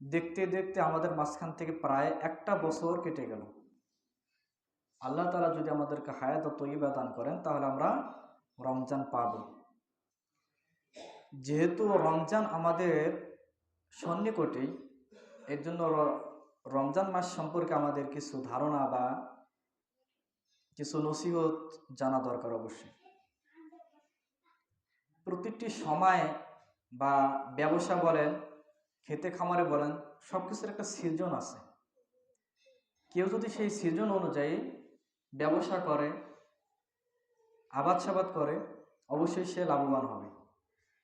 দেখতে দেখতে আমাদের মাঝখান থেকে প্রায় একটা বছর কেটে গেল। আল্লাহ তালা যদি আমাদেরকে হায়াত তৈবা দান করেন, তাহলে আমরা রমজান পাব। যেহেতু রমজান আমাদের সন্নিকটেই এর জন্য রমজান মাস সম্পর্কে আমাদের কিছু ধারণা বা কিছু নসিহত জানা দরকার অবশ্যই। প্রতিটি সময় বা ব্যবসা বলেন খেতে খামারে বলেন সব কিছুর একটা সিজন আছে। কেউ যদি সেই সিজন অনুযায়ী ব্যবসা করে আবাদ সাবাদ করে, অবশ্যই সে লাভবান হবে।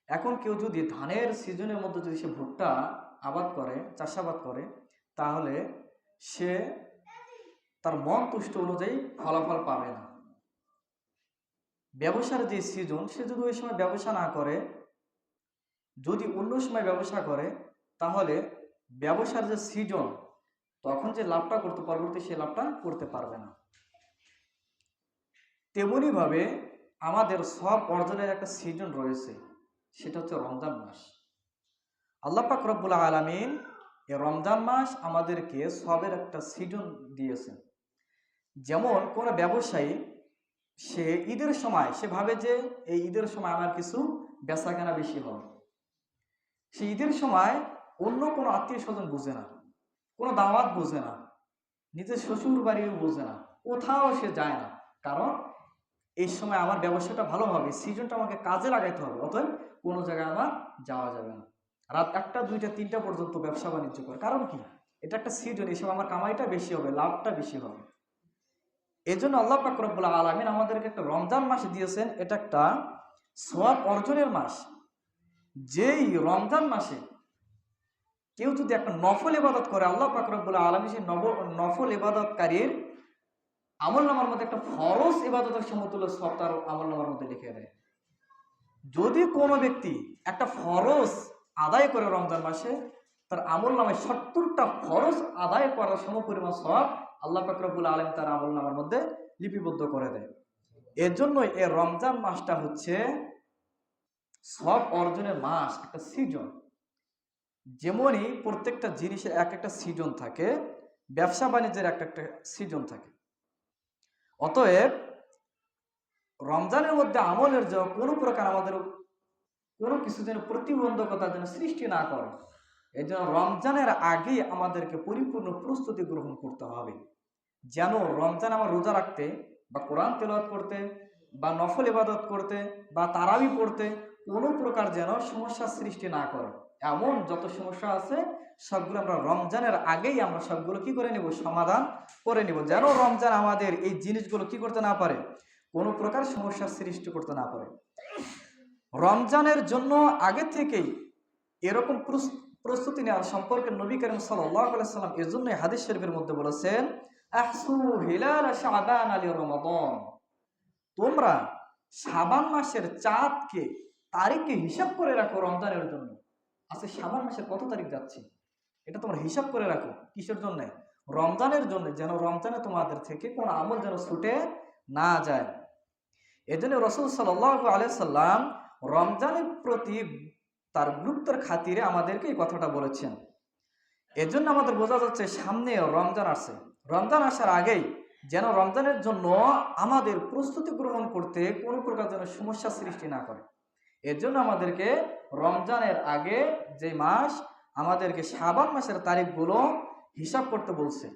এখন কেউ যদি ধানের সিজনের মধ্যে যদি সে ভুট্টা আবাদ করে, চাষাবাদ করে, তাহলে সে তার মন তুষ্ট অনুযায়ী ফলাফল পাবে না। ব্যবসার যে সিজন, সে যদি ওই সময় ব্যবসা না করে, যদি অন্য সময় ব্যবসা করে তাহলে ব্যবসার যে সিজন, তখন যে লাভটা করতে পরবর্তী সে লাভটা করতে পারবে না। তেমনিভাবে আমাদের সব অর্জনের একটা সিজন রয়েছে, সেটা হচ্ছে রমজান মাস। আল্লাহ পাক রব্বুল আলমিন এই রমজান মাস আমাদেরকে সবের একটা সিজন দিয়েছেন। যেমন কোনো ব্যবসায়ী, সে ঈদের সময়, সে ভাবে যে এই ঈদের সময় আমার কিছু বেচা কেনা বেশি হবে। সে ঈদের সময় অন্য কোনো আত্মীয় স্বজন বুঝে না, কোনো দাওয়াত বোঝে না, নিজের শ্বশুর বাড়িও বোঝে না, কোথাও সে যায় না। কারণ এই সময় আমার ব্যবসাটা ভালো হবে সিজনটা আমাকে কাজে লাগাইতে হবে, অতএব কোনো জায়গায় আমার যাওয়া যাবে না। রাত একটা, দুইটা, তিনটা পর্যন্ত ব্যবসা বাণিজ্য করে। কারণ কি? এটা একটা সিজন এসব আমার কামাইটা বেশি হবে, লাভটা বেশি হবে। এই জন্য আল্লাহ পাক রব্বুল আলমিন আমাদেরকে একটা রমজান মাস দিয়েছেন, এটা একটা সোয়াব অর্জনের মাস। যেই রমজান মাসে কেউ যদি একটা নফল ইবাদত করে, আল্লাহ পাক রব্বুল আলমী সেই নব, নফল ইবাদতকারীর আমল নামার মধ্যে একটা ফরজ ইবাদতের সমতুল্য সব তার আমল নামার মধ্যে লিখে দেয়। যদি কোনো ব্যক্তি একটা ফরজ আদায় করে রমজান মাসে, তার আমল নামায় সত্তরটা ফরজ আদায় করার সমপরিমাণ সব আল্লাহ ফাকরবুল আলম তার আমল নামার মধ্যে লিপিবদ্ধ করে দেয়। এর জন্যই এই রমজান মাসটা হচ্ছে সব অর্জনের মাস, একটা সিজন যেমনই প্রত্যেকটা জিনিসের এক একটা সিজন থাকে, ব্যবসা বাণিজ্যের একটা একটা সিজন থাকে। অতএব রমজানের মধ্যে আমলের যে কোনো প্রকার আমাদের কোনো কিছু যেন প্রতিবন্ধকতা যেন সৃষ্টি না করে এই জন্য রমজানের আগেই আমাদেরকে পরিপূর্ণ প্রস্তুতি গ্রহণ করতে হবে। যেন রমজান আমার রোজা রাখতে বা কোরআন তেলাওয়াত করতে বা নফল ইবাদত করতে বা তারাবি পড়তে কোনো প্রকার যেন সমস্যা সৃষ্টি না করে। এমন যত সমস্যা আছে, সবগুলো আমরা রমজানের আগেই আমরা সবগুলো কি করে নিব? সমাধান করে নিব। যেন রমজান আমাদের এই জিনিসগুলো কি করতে না পারে? কোনো প্রকার সমস্যার সৃষ্টি করতে না পারে। রমজানের জন্য আগে থেকেই এরকম প্রস্তুতি নেওয়ার সম্পর্কে নবী করিম সাল্লাম এর জন্য হাদিস শরীফের মধ্যে বলেছেন তোমরা সাবান মাসের চাঁদকে তারিখকে হিসাব করে রাখো রমজানের জন্য। আচ্ছা শাবান মাসের কত তারিখ যাচ্ছে? এটা তোমরা হিসাব করে রাখো, কিসের জন্য? রমজানের জন্য, যেন রমজানে তোমাদের থেকে কোনো আমল যেন ছুটে না যায়। এজন্য রসুল সাল্লাহ আলিয়াল্লাম রমজানের প্রতি তার গুরুত্বের খাতিরে আমাদেরকে এই কথাটা বলেছেন। এজন্য আমাদের বোঝা যাচ্ছে সামনে রমজান আসছে। রমজান আসার আগেই যেন রমজানের জন্য আমাদের প্রস্তুতি গ্রহণ করতে কোনো প্রকার যেন সমস্যা সৃষ্টি না করে। এর জন্য আমাদেরকে রমজানের আগে যে মাস, আমাদেরকে সাবান মাসের তারিখগুলো হিসাব করতে বলছে।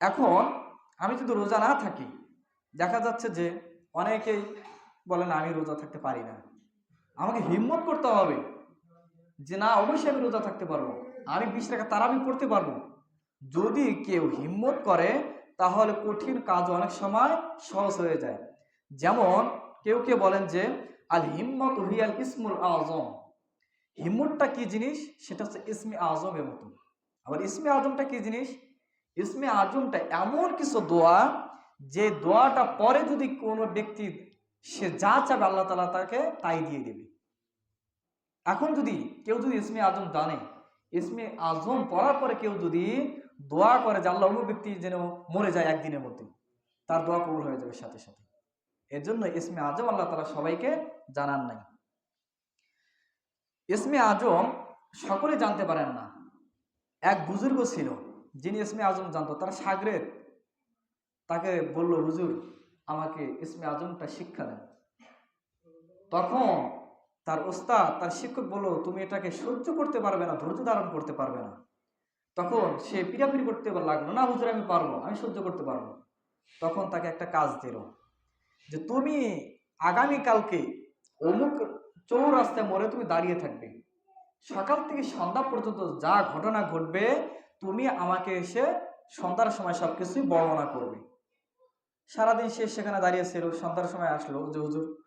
এখন আমি যদি রোজা না থাকি, দেখা যাচ্ছে যে অনেকেই বলেন, আমি রোজা থাকতে পারি না। আমাকে হিম্মত করতে হবে যে, না, অবশ্যই আমি রোজা থাকতে পারব। আমি বিশ টাকা তারাবি পড়তে পারব। যদি কেউ হিম্মত করে, তাহলে কঠিন কাজ অনেক সময় সহজ হয়ে যায়। যেমন কেউ কেউ বলেন যে আল হিম্মত হুইয়াল ইসমুল আজম হিম্মতটা কি জিনিস? সেটা হচ্ছে ইসমি আজমের মতো আবার ইসমে আজমটা কি জিনিস? ইসমে আজমটা এমন কিছু দোয়া, যে দোয়াটা পরে যদি কোনো ব্যক্তি, সে যা চাবে আল্লাহ তালা তাকে তাই দিয়ে দেবে। এখন যদি কেউ যদি ইসমে আজম জানে, ইসমে আজম পড়ার পরে কেউ যদি দোয়া করে যে আল্লাহ ব্যক্তি যেন মরে যায় একদিনের মধ্যে, তার দোয়া কবুল হয়ে যাবে সাথে সাথে। এর জন্য ইসমে আজম আল্লাহ তালা সবাইকে জানান নাই। ইসমে আজম সকলে জানতে পারেন না। এক বুজুর্গ ছিল, যিনি ইসমে আজম জানতো, তার সাগরেদ তাকে বলল, হুজুর, আমাকে ইসমে আজমটা শিক্ষা দেন। তখন তার ওস্তাদ, তার শিক্ষক বলল, তুমি এটাকে সহ্য করতে পারবে না, ধৈর্য ধারণ করতে পারবে না। তখন সে পিড়াপিড়ি করতে লাগল, না হুজুর, আমি পারব, আমি সহ্য করতে পারব। তখন তাকে একটা কাজ দিল। যে তুমি আগামীকালকে অমুক চৌরাস্তায় মোড়ে তুমি দাঁড়িয়ে থাকবে। সকাল থেকে সন্ধ্যা পর্যন্ত যা ঘটনা ঘটবে, তুমি আমাকে এসে সন্ধ্যার সময় সব কিছুই বর্ণনা করবে। সারাদিন সে সেখানে দাঁড়িয়েছিল সন্ধ্যার সময় আসলো যে, হুজুর,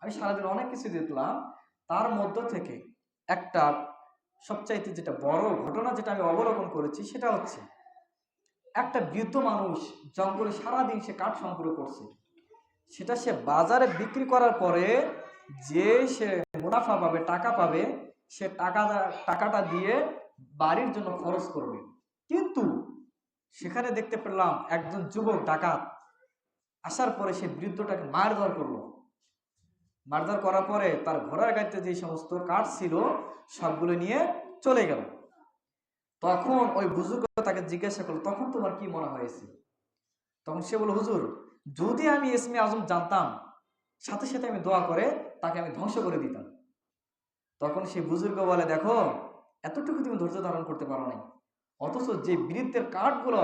আমি সারাদিন অনেক কিছু দেখলাম। তার মধ্য থেকে একটা সবচাইতে যেটা বড় ঘটনা যেটা আমি অবলোকন করেছি, সেটা হচ্ছে, একটা বৃদ্ধ মানুষ জঙ্গলে সারাদিন সে কাঠ সংগ্রহ করছে। সেটা সে বাজারে বিক্রি করার পরে যে সে মুনাফা পাবে, টাকা পাবে, সে টাকা টাকাটা দিয়ে বাড়ির জন্য খরচ করবে। কিন্তু সেখানে দেখতে পেলাম একজন যুবক ডাকাত। আসার পরে সে বৃদ্ধটাকে মারধর করল। মারধর করার পরে তার ঘোড়ার গাড়িতে যে সমস্ত কাঠ ছিল, সবগুলো নিয়ে চলে গেল। তখন ওই বুজুর্গ তাকে জিজ্ঞাসা করল, তখন তোমার কি মনে হয়েছে? তখন সে বলল, হুজুর যদি আমি ইসমে আজম জানতাম, সাথে সাথে আমি দোয়া করে তাকে আমি ধ্বংস করে দিতাম। তখন সেই বুজুর্গ বলে, দেখো, এতটুকু তুমি ধৈর্য ধারণ করতে পারো নাই। অথচ যে বৃদ্ধের কাঠগুলো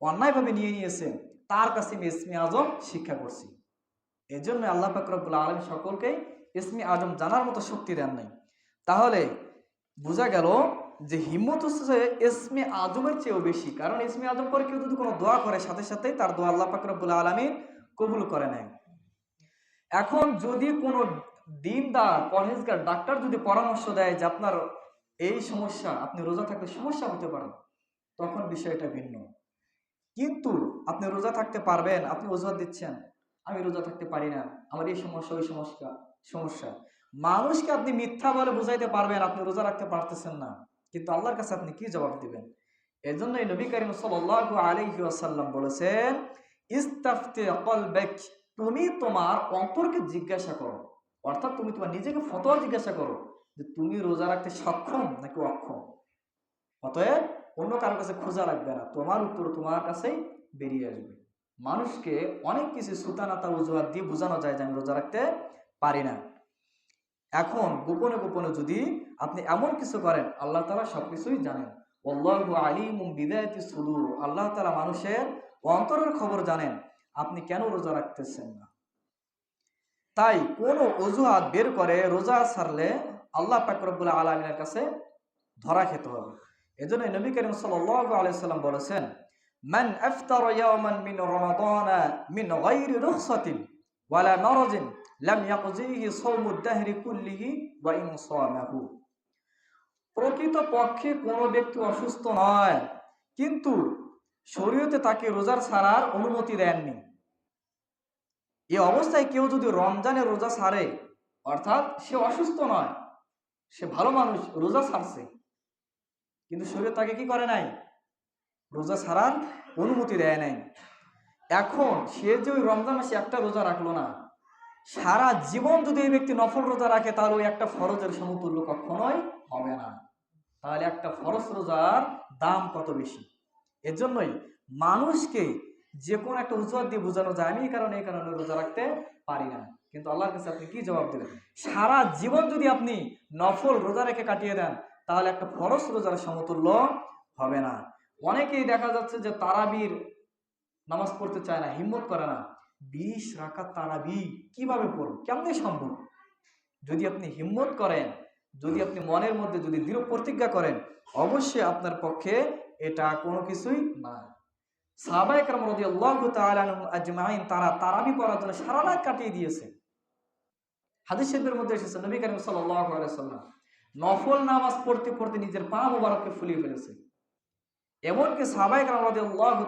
অন্যায়ভাবে নিয়ে নিয়েছে, তার কাছে আমি ইসমে আজম শিক্ষা করছি। এই জন্য আল্লাহ ফাকরবুল্লা আলম সকলকে ইসমি আজম জানার মতো শক্তি দেন নাই। তাহলে বোঝা গেল যে হিম্মত হচ্ছে ইসমে আজমের চেয়েও বেশি। কারণ ইসমে আজম করে কেউ যদি কোনো দোয়া করে, সাথে সাথেই তার দোয়া আল্লাহ ফাকরবুল্লা আলমী কবুল করে নেয়। এখন যদি কোনো দিনদার, পরহেজগার, ডাক্তার যদি পরামর্শ দেয় যে আপনার এই সমস্যা, আপনি রোজা থাকলে সমস্যা হতে পারে, তখন বিষয়টা ভিন্ন। কিন্তু আপনি রোজা থাকতে পারবেন, আপনি অজুহাত দিচ্ছেন, আমি রোজা থাকতে পারি না, আমার এই সমস্যা, ওই সমস্যা সমস্যা। মানুষকে আপনি মিথ্যা বলে বুঝাইতে পারবেন, আপনি রোজা রাখতে পারতেছেন না। কিন্তু আল্লাহর কাছে আপনি কি জবাব দিবেন? এই জন্য এই নবী করিম সাল্লাল্লাহু আলাইহি ওয়াসাল্লাম বলেছেন, ইস্তাফতি কলবেক, তুমি তোমার অন্তরকে জিজ্ঞাসা করো। অর্থাৎ তুমি তোমার নিজেকে ফতোয়া জিজ্ঞাসা করো যে তুমি রোজা রাখতে সক্ষম নাকি অক্ষম? অতএব অন্য কারোর কাছে খোঁজা রাখবে না, তোমার উত্তর তোমার কাছেই বেরিয়ে আসবে। মানুষকে অনেক কিছু সুতানাতা অজুহাত দিয়ে বোঝানো যায় যে আমি রোজা রাখতে পারি না। এখন গোপনে গোপনে যদি আপনি এমন কিছু করেন আল্লাহ তালা সবকিছুই জানেন অল্লাহু আলিমুম বিদায়তি সুদূর আল্লাহ তালা মানুষের অন্তরের খবর জানেন আপনি কেন রোজা রাখতেছেন না তাই কোন অজুহাত বের করে রোজা ছাড়লে আল্লাহ পাকরবুল্লাহ আলমিনের কাছে ধরা খেতে হবে এজন্য নবী করিম সাল্লাহ আলাইসাল্লাম বলেছেন من أفطر يوما من رمضان من غير رخصة ولا مرض লাম ইয়াকজিহি সাওমুদ দাহরি কুল্লিহি ওয়া ইন সামাহু প্রকৃত পক্ষে কোন ব্যক্তি অসুস্থ নয়, কিন্তু শরীয়তে তাকে রোজার ছাড়ার অনুমতি দেননি। এই অবস্থায় কেউ যদি রমজানে রোজা ছাড়ে, অর্থাৎ সে অসুস্থ নয়, সে ভালো মানুষ, রোজা ছাড়ছে, কিন্তু শরীর তাকে কি করে নাই? রোজা ছাড়ার অনুমতি দেয় নাই। এখন সে যে ওই রমজান মাসে একটা রোজা রাখল না সারা জীবন যদি এই ব্যক্তি নফল রোজা রাখে, তাহলে ওই একটা ফরজের সমতুল্য কখনোই হবে না। তাহলে একটা ফরজ রোজার দাম কত বেশি? এজন্যই মানুষকে যে কোনো একটা অজুহাত দিয়ে বোঝানো যায়, আমি এই কারণে এই কারণে রোজা রাখতে পারি না। কিন্তু আল্লাহর কাছে আপনি কি জবাব দেবেন? সারা জীবন যদি আপনি নফল রোজা রেখে কাটিয়ে দেন, তাহলে একটা ফরজ রোজার সমতুল্য হবে না। অনেকেই দেখা যাচ্ছে যে তারাবির নামাজ পড়তে চায় না, হিম্মত করে না। বিশ রাখাত তারাবি, কীভাবে পড়ব কেমনে সম্ভব যদি আপনি হিম্মত করেন, যদি আপনি মনের মধ্যে যদি দৃঢ় প্রতিজ্ঞা করেন, অবশ্যই আপনার পক্ষে এটা কোনো কিছুই না সাহাবাইকার রদি আল্লাহ আজমাইন, তারা তারাবি পড়ার জন্য সারা রাত কাটিয়ে দিয়েছে। হাদিস শরীফের মধ্যে এসেছে, নবী করিম সাল্লাম নফল নামাজ পড়তে পড়তে নিজের পা মুবারককে ফুলিয়ে ফেলেছে। এমনকি সাহাবাইকার রদি আল্লাহ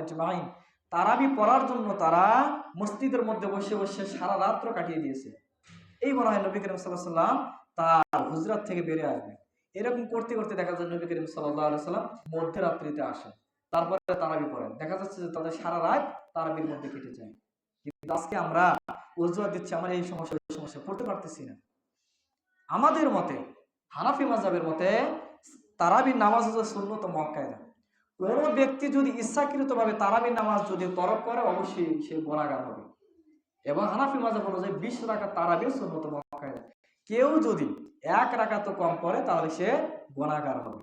আজমাইন তারাবি পড়ার জন্য তারা মসজিদের মধ্যে বসে বসে সারা রাত্র কাটিয়ে দিয়েছে। এই মনে হয় নবী করিম সাল্লাহ সাল্লাম তার হুজরাত থেকে বেড়ে আসবে। এরকম করতে করতে দেখা যায় নবী করিম সাল্লাহ সাল্লাম মধ্যরাত্রিতে আসে তারপরে তারাবি পড়েন। দেখা যাচ্ছে যে তাদের সারা রাত তারাবির মধ্যে কেটে যায়। কিন্তু আজকে আমরা অজুহাত দিচ্ছি, আমরা এই সমস্যা ওই সমস্যা পড়তে পারতেছি না। আমাদের মতে, হানাফি মাজাবের মতে তারাবির নামাজ হচ্ছে শূন্যত মক্কায় না। কোনো ব্যক্তি যদি ইচ্ছাকৃতভাবে তারাবির নামাজ যদি তরক করে, অবশ্যই সে গোনাগার হবে। এবং হানাফি মাজাব অনুযায়ী বিশ রাখা তারাবিও শূন্যত কেউ যদি এক রাখা তো কম করে, তাহলে সে গোনাগার হবে।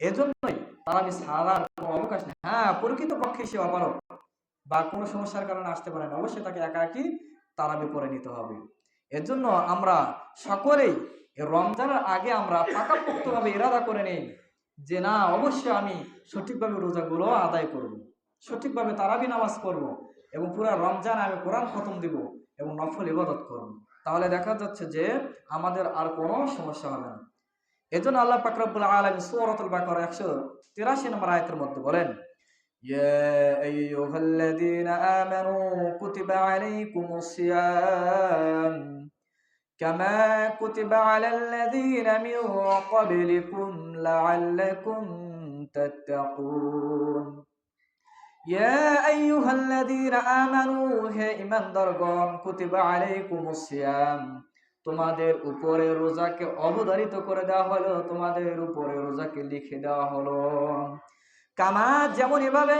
এজন্যই তারাবি ছাড়ার কোনো অবকাশ নেই। হ্যাঁ প্রকৃত পক্ষে সে অপারক বা কোনো সমস্যার কারণে আসতে পারে না। অবশ্যই তাকে একা একই তারাবি পরে নিতে হবে। এর জন্য আমরা সকলেই রমজানের আগে আমরা পাকাপোক্তভাবে ইরাদা করে নেই। যে না অবশ্যই আমি সঠিকভাবে রোজাগুলো আদায় করব। সঠিকভাবে তারাবি নামাজ করব এবং পুরো রমজান আমি কোরআন খতম দিব এবং নফল ইবাদত করব তাহলে দেখা যাচ্ছে যে আমাদের আর কোনো সমস্যা হবে না এজন্য আল্লাহ পাকরাবুল আলম সুরতুল বাকর একশো তিরাশি নম্বর আয়তের মধ্যে বলেন يا أيها الذين آمنوا كتب عليكم الصيام كما كتب على الذين من قبلكم لعلكم تتقون يا أيها الذين آمنوا হে ইমানদারগণ কুতিবা আলাইকুমুস সিয়াম তোমাদের উপরে রোজাকে অবধারিত করে দেওয়া হলো তোমাদের উপরে রোজাকে লিখে দেওয়া হলো কামা যেমন এভাবে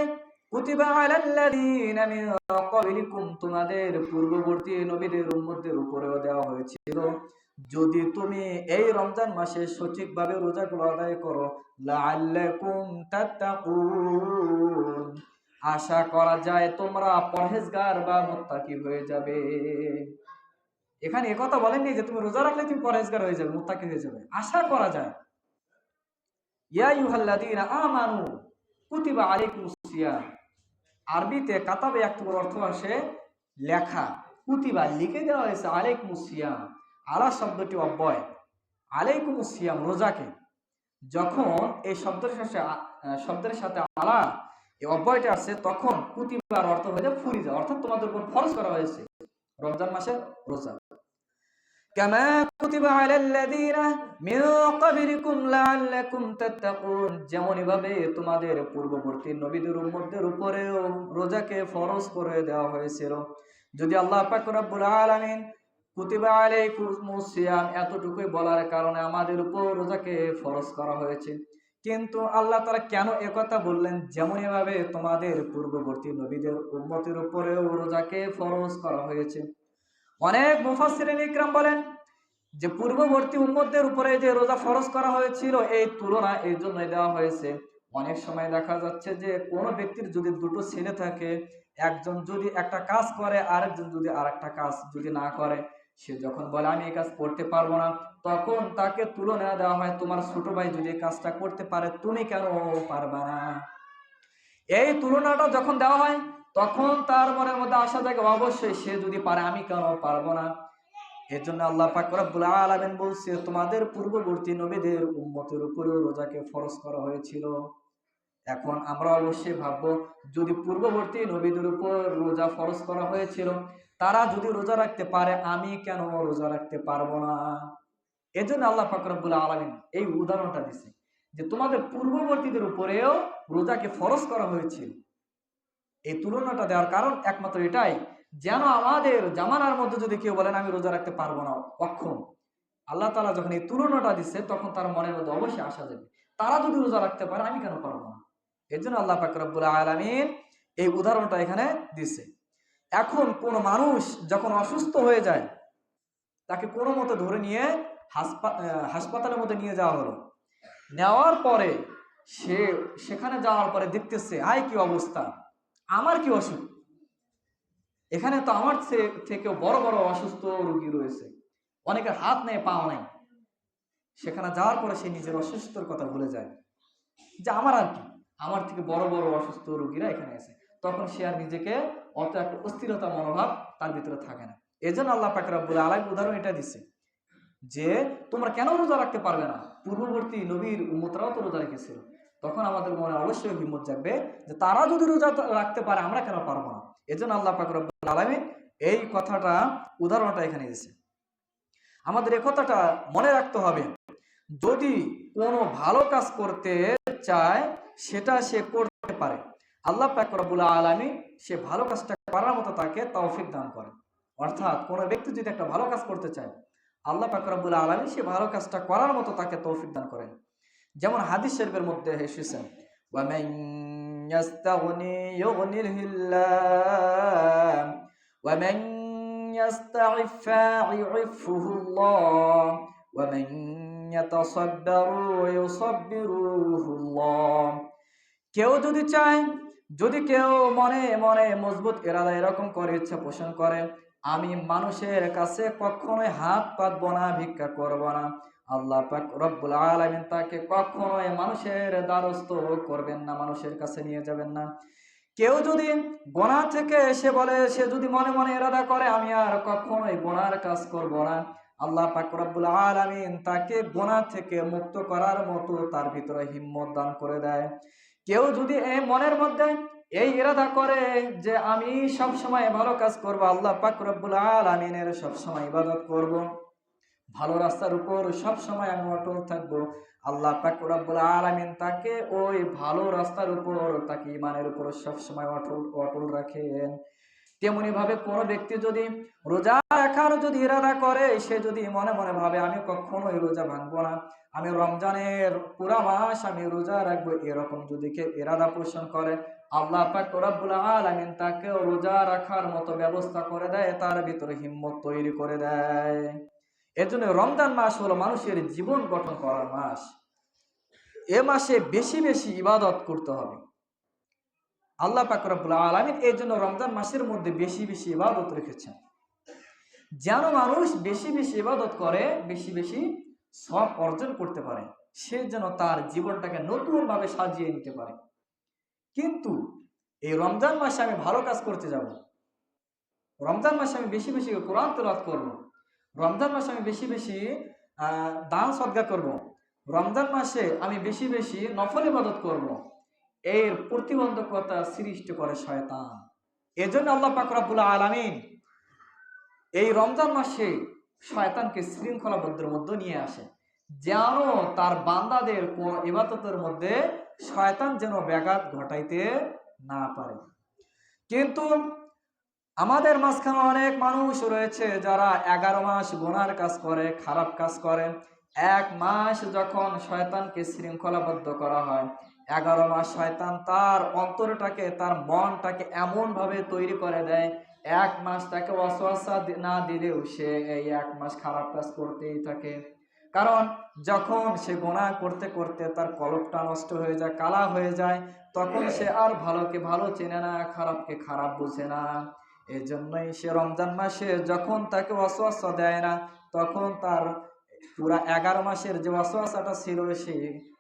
কুতিবা আলাল্লাযীনা মিন ক্বাবলিকুম তোমাদের পূর্ববর্তী নবীদের উম্মতদের উপরেও দেওয়া হয়েছিল যদি তুমি এই রমজান মাসে সঠিকভাবে রোজাগুলো আদায় করো আশা করা যায় তোমরা পরহেজগার বা মুত্তাকি হয়ে যাবে। এখানে একথা বলেননি যে তুমি রোজা রাখলে তুমি পরহেজগার হয়ে যাবে, মুত্তাকি হয়ে যাবে। আশা করা যায়। ইয়া ইউহাল্লাযীনা আমানু কুতিবা আলাইকুমুস সিয়াম। আরবিতে কাতাবে একটুকুর অর্থ আসে লেখা, কুতিবা লিখে দেওয়া হয়েছে আলাইকুমুস সিয়াম। আলা শব্দটি অব্যয় আলাইকুমুস সিয়াম রোজাকে যখন এই শব্দের সাথে আ- শব্দের সাথে আলা এই অব্যয়টা আসছে তখন কুতিবার অর্থ হয়ে যায় ফুরিজা অর্থাৎ তোমাদের উপর ফরজ করা হয়েছে রমজান মাসের রোজা كما كتب على الذين من قبلكم لعلكم تتقون যেমন এভাবে তোমাদের পূর্ববর্তী নবীদের উম্মতদের উপরেও রোজাকে ফরজ করে দেওয়া হয়েছিল যদি আল্লাহ পাক রব্বুল আলামিন কুতিবা আলাইকুমুস সিয়াম, এতটুকুই বলার কারণে আমাদের উপর রোজাকে ফরজ করা হয়েছে। কিন্তু আল্লাহ তারা কেন একথা বললেন? যেমন এভাবে তোমাদের পূর্ববর্তী নবীদের উম্মতের উপরেও রোজাকে ফরজ করা হয়েছে। অনেক মুফাসসিরিন ইকরাম বলেন যে, পূর্ববর্তী উম্মতদের উপরে যে রোজা ফরজ করা হয়েছিল, এই তুলনা এই জন্যই দেওয়া হয়েছে। অনেক সময় দেখা যাচ্ছে যে, কোনো ব্যক্তির যদি দুটো ছেলে থাকে, একজন যদি একটা কাজ করে, আরেকজন যদি আরেকটা কাজ যদি না করে সে যখন বলে, আমি এই কাজ করতে পারব না, তখন তাকে তুলনা দেওয়া হয়, তোমার ছোট ভাই যদি এই কাজটা করতে পারে, তুমি কেন পারবা না? এই তুলনাটা যখন দেওয়া হয়, তখন তার মনের মধ্যে আসা জাগে, অবশ্যই সে যদি পারে, আমি কেন পারব না? এর জন্য আল্লাহ পাক বলছে, তোমাদের পূর্ববর্তী নবীদের উম্মতের উপরেও রোজাকে ফরজ করা হয়েছিল। এখন আমরা অবশ্যই ভাববো, যদি পূর্ববর্তী নবীদের উপর রোজা ফরজ করা হয়েছিল, তারা যদি রোজা রাখতে পারে, আমি কেন রোজা রাখতে পারব না? এজন্য আল্লাহ পাক রব্বুল আলামিন এই উদাহরণটা দিছে যে তোমাদের পূর্ববর্তীদের উপরেও রোজাকে ফরজ করা হয়েছিল। এই তুলনাটা দেওয়ার কারণ একমাত্র এটাই, যেন আমাদের জামানার মধ্যে যদি কেউ বলেন, আমি রোজা রাখতে পারব না অক্ষম। আল্লাহ তালা যখন এই তুলনাটা দিচ্ছে তখন তার মনের মধ্যে অবশ্যই আসা যাবে তারা যদি রোজা রাখতে পারে, আমি কেন পারব না? এর জন্য আল্লাহ পাকরবুল আলমিন এই উদাহরণটা এখানে দিচ্ছে এখন কোন মানুষ যখন অসুস্থ হয়ে যায়, তাকে কোনো মতো ধরে নিয়ে হাসপাতালের মধ্যে নিয়ে যাওয়া হলো। নেওয়ার পরে সে সেখানে যাওয়ার পরে দেখতেছে আয় কি অবস্থা? আমার কি অসুখ? এখানে তো আমার থে- থেকেও বড় বড় অসুস্থ রোগী রয়েছে। অনেকের হাত নেই, পাও নেই। সেখানে যাওয়ার পরে সে নিজের অসুস্থর কথা ভুলে যায়। যে আমার আর কি? আমার থেকে বড় বড় অসুস্থ রোগীরা এখানে আছে তখন সে আর নিজেকে অত একটা অস্থিরতা মনোভাব তার ভিতরে থাকে না। এজন্য আল্লাহ পাক রাব্বুল আলামিন উদাহরণ এটা দিছে যে, তোমরা কেন রোজা রাখতে পারবে না? পূর্ববর্তী নবীর উম্মতরাও তো রোজা রেখেছিল। তখন আমাদের মনে অবশ্যই হিম্মত জাগবে যে তারা যদি রোজা রাখতে পারে, আমরা কেন পারব না? এজন্য আল্লাহ পাক রব্বুল আলামিন এই কথাটা, উদাহরণটা এখানে দিয়েছে আমাদের এই কথাটা মনে রাখতে হবে, যদি কোনো ভালো কাজ করতে চায় সেটা সে করতে পারে আল্লাহ পাক রব্বুল আলামিন সে ভালো কাজটা করার মতো তাকে তৌফিক দান করে অর্থাৎ কোনো ব্যক্তি যদি একটা ভালো কাজ করতে চায় আল্লাহ পাকরাবুল আলমী সে ভালো কাজটা করার মতো তাকে তৌফিক দান করেন যেমন হাদিস শরীফের মধ্যে এসেছেন ومن يستغني يغنيه الله ومن يستعف يعفه الله ومن يتصبر يصبره الله কেউ যদি চায় যদি কেউ মনে মনে মজবুত এরাদা এরকম করে ইচ্ছা পোষণ করে আমি মানুষের কাছে কখনোই হাত পাতবো না ভিক্ষা করব না আল্লাহ পাক রব্বুল আলামিন তাকে কখনোই মানুষের দ্বারস্থ করবেন না মানুষের কাছে নিয়ে যাবেন না কেউ যদি গোনা থেকে এসে বলে সে যদি মনে মনে এরাদা করে আমি আর কখনোই গোনার কাজ করব না আল্লাহ পাক রব্বুল আলামিন তাকে গোনা থেকে মুক্ত করার মতো তার ভিতরে হিম্মত দান করে দেয়। কেউ যদি এই মনের মধ্যে এই ইরাদা করে যে আমি সব সময় ভালো কাজ করব, আল্লাহ পাক রব্বুল আলামিনের সময় ইবাদত করব। ভালো রাস্তার উপর সব সময় আমি অটল থাকব। আল্লাহ পাক রব্বুল আলামিন তাকে ওই ভালো রাস্তার উপর, তাকে ইমানের উপর সব সময় অটল অটল রাখেন। তেমনি ভাবে কোনো ব্যক্তি যদি রোজা রাখার যদি ইরাদা করে, সে যদি মনে মনে ভাবে, আমি কখনোই রোজা ভাঙবো না। আমি রমজানের পুরা মাস আমি রোজা রাখব। এরকম যদি কেউ ইরাদা পোষণ করে, আল্লাহ পাক রব্বুল আলামিন তাকে রোজা রাখার মতো ব্যবস্থা করে দেয়, তার ভিতরে হিম্মত তৈরি করে দেয়। এর জন্য রমজান মাস হলো মানুষের জীবন গঠন করার মাস। এ মাসে বেশি বেশি ইবাদত করতে হবে। আল্লাহ পাক রব্বুল আলামিন এই জন্য রমজান মাসের মধ্যে বেশি বেশি ইবাদত রেখেছেন। যেন মানুষ বেশি বেশি ইবাদত করে, বেশি বেশি সব অর্জন করতে পারে, সে যেন তার জীবনটাকে নতুনভাবে সাজিয়ে নিতে পারে। কিন্তু এই রমজান মাসে আমি ভালো কাজ করতে যাব। রমজান মাসে আমি বেশি বেশি কোরআন তেলাওয়াত করব। রমজান মাসে আমি বেশি বেশি দান সদ্গা করব। রমজান মাসে আমি বেশি বেশি নফল ইবাদত করব। এর প্রতিবন্ধকতা সৃষ্টি করে শয়তান। এজন্য আল্লাহ পাক রব্বুল আলামিন এই রমজান মাসে শয়তানকে শৃঙ্খলাবদ্ধের মধ্যে নিয়ে আসে, যেন তার বান্দাদের ইবাদতের মধ্যে শয়তান যেন ব্যাঘাত ঘটাইতে না পারে। কিন্তু আমাদের মাঝখানে অনেক মানুষ রয়েছে যারা এগারো মাস গোনার কাজ করে, খারাপ কাজ করে। এক মাস যখন শয়তানকে শৃঙ্খলাবদ্ধ করা হয় এগারো মাস শয়তান তার অন্তরটাকে, তার মনটাকে এমনভাবে তৈরি করে দেয়, এক মাস তাকে অসহসা না দিলেও সে এই এক মাস খারাপ কাজ করতেই থাকে। কারণ যখন সে গোনা করতে করতে তার কলপটা নষ্ট হয়ে যায়, কালা হয়ে যায়, তখন সে আর ভালোকে ভালো চেনে না, খারাপকে খারাপ বোঝে না। এই জন্যই সে রমজান মাসে যখন তাকে অসহসা দেয় না, তখন তার পুরা এগারো মাসের যে অসহসাটা ছিল, সে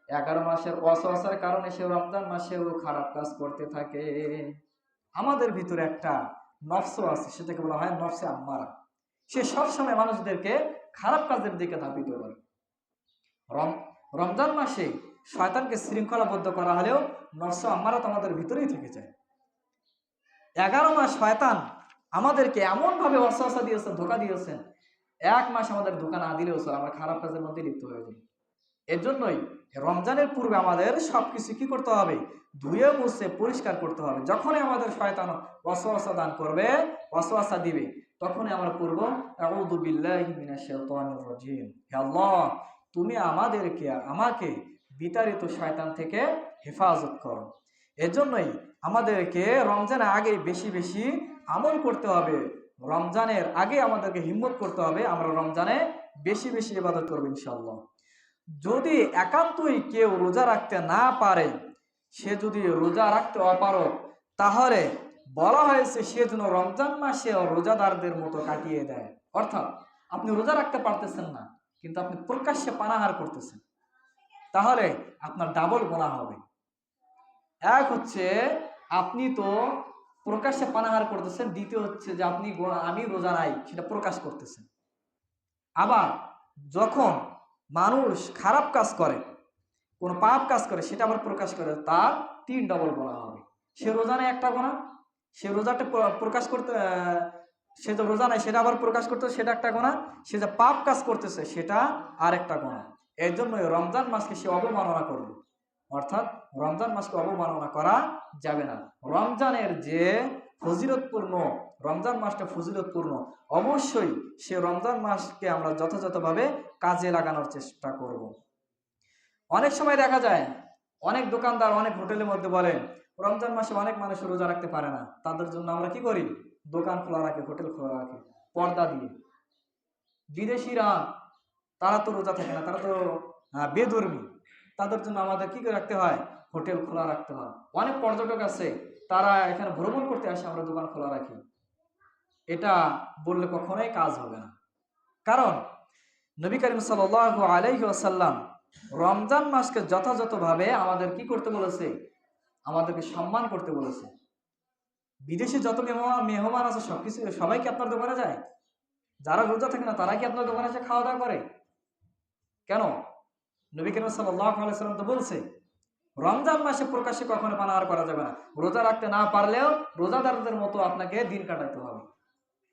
এগারো মাসের অসহসার কারণে সে রমজান মাসেও খারাপ কাজ করতে থাকে। আমাদের ভিতরে একটা নফস আছে, সেটাকে বলা হয় নফসে আম্মারা। সে সবসময় মানুষদেরকে খারাপ কাজের দিকে ধাবিত করে। রমজান মাসে শয়তানকে শৃঙ্খলাবদ্ধ করা হলেও নফস আম্মারা আমাদের ভিতরেই থেকে যায়। এগারো মাস শয়তান আমাদেরকে এমনভাবে অসহসা দিয়েছেন, ধোকা দিয়েছেন, এক মাস আমাদের ধোকা না দিলেও আমরা খারাপ কাজের মধ্যে লিপ্ত হয়ে যাই। এর জন্যই রমজানের পূর্বে আমাদের সবকিছু কি করতে হবে? ধুয়ে মুছে পরিষ্কার করতে হবে। যখনই আমাদের শয়তান অসহসা দান করবে অসহসা দিবে, তখনই আমরা হে আল্লাহ, তুমি আমাদেরকে, আমাকে বিতাড়িত শয়তান থেকে হেফাজত করো। এজন্যই আমাদেরকে রমজানের আগে বেশি বেশি আমল করতে হবে। রমজানের আগে আমাদেরকে হিম্মত করতে হবে, আমরা রমজানে বেশি বেশি ইবাদত করব ইনশাল্লাহ যদি একান্তই কেউ রোজা রাখতে না পারে, সে যদি রোজা রাখতে অপারক তাহলে বলা হয়েছে সে যেন রমজান মাসে রোজাদারদের মতো কাটিয়ে দেয়। অর্থাৎ আপনি রোজা রাখতে পারতেছেন না, কিন্তু আপনি প্রকাশ্যে পানাহার করতেছেন। তাহলে আপনার ডাবল গোনা হবে। এক হচ্ছে, আপনি তো প্রকাশ্যে পানাহার করতেছেন, দ্বিতীয় হচ্ছে যে আপনি আমি রোজা নাই, সেটা প্রকাশ করতেছেন। আবার যখন মানুষ খারাপ কাজ করে, কোনো পাপ কাজ করে, সেটা আবার প্রকাশ করে, তার তিন ডবল বলা হবে। সে রোজা নেয় একটা গোনা, সে রোজাটা প্রকাশ করতে সে যে রোজা নেয়, সেটা আবার প্রকাশ করতে, সেটা একটা গোনা, সে যে পাপ কাজ করতেছে, সেটা আর একটা গোনা। এর জন্য রমজান মাসকে সে অবমাননা করবে। অর্থাৎ রমজান মাসকে অবমাননা করা যাবে না। রমজানের যে ফজিলতপূর্ণ রমজান মাসটা ফজিলতপূর্ণ। অবশ্যই সে রমজান মাসকে আমরা যথাযথভাবে কাজে লাগানোর চেষ্টা করব। অনেক সময় দেখা যায় অনেক দোকানদার অনেক হোটেলের মধ্যে বলে রমজান মাসে অনেক মানুষ রোজা রাখতে পারে না। তাদের জন্য আমরা কি করি? দোকান খোলা রাখি হোটেল খোলা রাখি পর্দা দিয়ে। বিদেশিরা তারা তো রোজা থাকে না তারা তো আহ, বেধর্মী। তাদের জন্য আমাদের কি রাখতে হয়? হোটেল খোলা রাখতে হয়। অনেক পর্যটক আছে তারা এখানে ভ্রমণ করতে আসে, আমরা দোকান খোলা রাখি। এটা বললে কখনোই কাজ হবে না। কারণ নবী করিম সাল আলাইহি আসাল্লাম রমজান মাসকে যথাযথভাবে আমাদের কি করতে বলেছে? আমাদেরকে সম্মান করতে বলেছে। বিদেশে যত মেহমান মেহমান আছে, সবকিছু সবাই কি আপনার দোকানে যায়? যারা রোজা থাকে না, তারা কি আপনার দোকানে এসে খাওয়া দাওয়া করে? কেন? নবী করিম সাল্লাম তো বলছে রমজান মাসে প্রকাশ্যে কখনো পানাহার করা যাবে না। রোজা রাখতে না পারলেও রোজাদারদের মতো আপনাকে দিন কাটাতে হবে।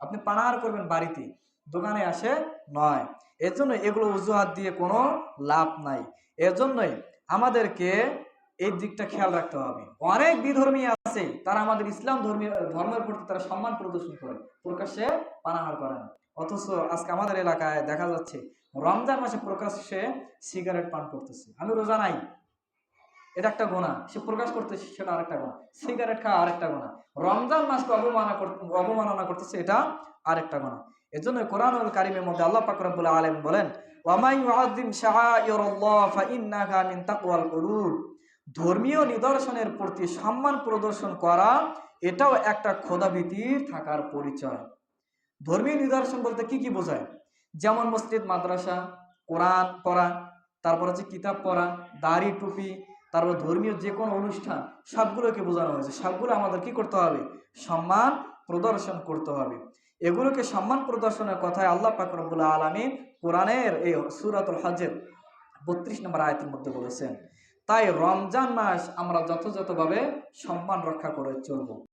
আপনি পানাহার করবেন বাড়িতে, দোকানে আসে নয়। এর জন্য এগুলো অজুহাত দিয়ে কোনো লাভ নাই। এর জন্যই আমাদেরকে এই দিকটা খেয়াল রাখতে হবে। অনেক বিধর্মী আছে, তারা আমাদের ইসলাম ধর্মীয় ধর্মের প্রতি তারা সম্মান প্রদর্শন করে, প্রকাশ্যে পানাহার করে না। অথচ আজকে আমাদের এলাকায় দেখা যাচ্ছে, রমজান মাসে প্রকাশ্যে সিগারেট পান করতেছে। আমি রোজা নাই। এটা একটা গোনা, সে প্রকাশ করতেছে সেটা আরেকটা গোনা, সিগারেট খাওয়া আরেকটা গোনা, রমজান মাসকে অবমাননা অবমাননা করতেছে এটা আরেকটা গোনা। এজন্য কোরআনুল কারিমের মধ্যে আল্লাহ পাক রব্বুল আলামিন বলেন ধর্মীয় নিদর্শনের প্রতি সম্মান প্রদর্শন করা, এটাও একটা খোদাভীতির থাকার পরিচয়। ধর্মীয় নিদর্শন বলতে কি কি বোঝায়? যেমন মসজিদ, মাদ্রাসা, কোরআন পড়া, তারপর হচ্ছে কিতাব পড়া, দাড়ি টুপি তারপর ধর্মীয় যে কোনো অনুষ্ঠান, সবগুলোকে বোঝানো হয়েছে। সবগুলো আমাদের কি করতে হবে? সম্মান প্রদর্শন করতে হবে। এগুলোকে সম্মান প্রদর্শনের কথায় আল্লাহ পাকরবুল্লা আলমী কোরআনের এই সুরাতুল হাজের বত্রিশ নম্বর আয়তের মধ্যে বলেছেন, তাই রমজান মাস আমরা যথাযথভাবে সম্মান রক্ষা করে চলবো।